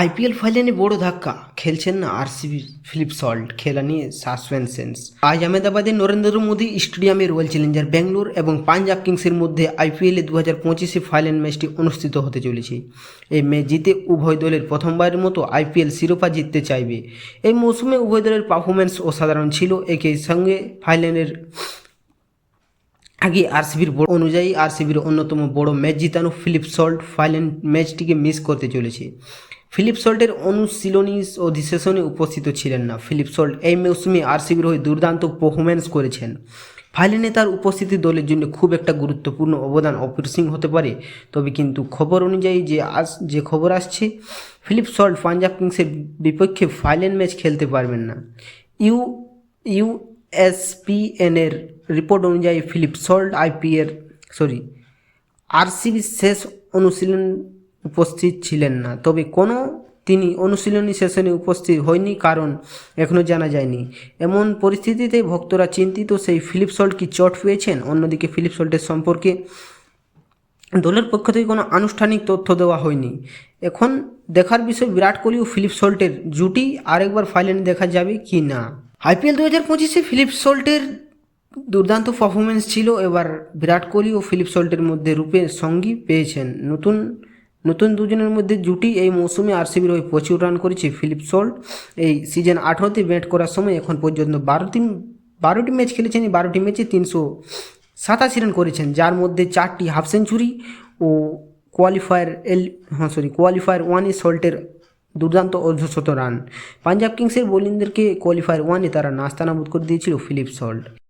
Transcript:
IPL ফাইনালে বড় ধাক্কা। খেলছেন না আরসিবি ফিলিপ সল্ট। খেলা নিয়ে সাসপেন্সেন্স আজ আহমেদাবাদের নরেন্দ্র মোদী স্টেডিয়ামে রয়্যাল চ্যালেঞ্জার ব্যাঙ্গালোর এবং পাঞ্জাব কিংসের মধ্যে আইপিএলে দু হাজার পঁচিশে ফাইনাল ম্যাচটি অনুষ্ঠিত হতে চলেছে। এই ম্যাচ জিতে উভয় দলের প্রথমবারের মতো আইপিএল শিরোপা জিততে চাইবে। এই মৌসুমে উভয় দলের পারফরমেন্স অসাধারণ ছিল। একই সঙ্গে ফাইনালের আগে আরসিবির বড় অনুযায়ী আরসিবির অন্যতম বড় ম্যাচ জিতানো ফিলিপ সল্ট ফাইনাল ম্যাচটিকে মিস করতে চলেছে। ফিলিপ সল্টের অনুশীলনী অধিশেষণে উপস্থিত ছিলেন না। ফিলিপ সল্ট এই মৌসুমে আরসিবির হয়ে দুর্দান্ত পারফরমেন্স করেছেন। ফাইনালে তার উপস্থিতি দলের জন্য খুব একটা গুরুত্বপূর্ণ অবদান অপরিসীম হতে পারে, তবে কিন্তু খবর অনুযায়ী যে আজ, যে খবর আসছে, ফিলিপ সল্ট পাঞ্জাব কিংসের বিপক্ষে ফাইনাল ম্যাচ খেলতে পারবেন না। ইউ ইউ এসপিএনের রিপোর্ট অনুযায়ী ফিলিপ সল্ট আইপিএর সরি আরসিবির শেষ অনুশীলন উপস্থিত ছিলেন না। তবে কোনো তিনি অনুশীলনী সেশনে উপস্থিত হয়নি কারণ এখনও জানা যায়নি। এমন পরিস্থিতিতে ভক্তরা চিন্তিত, সেই ফিলিপ সল্ট কি চট পেয়েছেন? অন্যদিকে ফিলিপ সল্টের সম্পর্কে দলের পক্ষ থেকে কোনো আনুষ্ঠানিক তথ্য দেওয়া হয়নি। এখন দেখার বিষয় বিরাট কোহলি ও ফিলিপ সল্টের জুটি আরেকবার ফাইনালে দেখা যাবে কি না। আইপিএল দু হাজার পঁচিশে ফিলিপ সল্টের দুর্দান্ত পারফরমেন্স ছিল। এবার বিরাট কোহলি ও ফিলিপ সল্টের মধ্যে রূপে সঙ্গী পেয়েছেন নতুন নতুন দুজনের মধ্যে জুটি এই মৌসুমে আরসিবির হয়ে প্রচুর রান করেছে ফিলিপ সল্ট। এই সিজন আঠারোতে ব্যাট করার সময় এখন পর্যন্ত বারোটি বারোটি ম্যাচ খেলেছেন। এই বারোটি ম্যাচে তিনশো সাতাশি রান করেছেন। যার মধ্যে চারটি হাফ সেঞ্চুরি ও কোয়ালিফায়ার এল হ্যাঁ সরি কোয়ালিফায়ার ওয়ানে সল্টের দুর্দান্ত অর্ধশত রান পাঞ্জাব কিংসের বোলিংদেরকে কোয়ালিফায়ার ওয়ানে তারা নাস্তানাবুদ করে দিয়েছিল ফিলিপ সল্ট।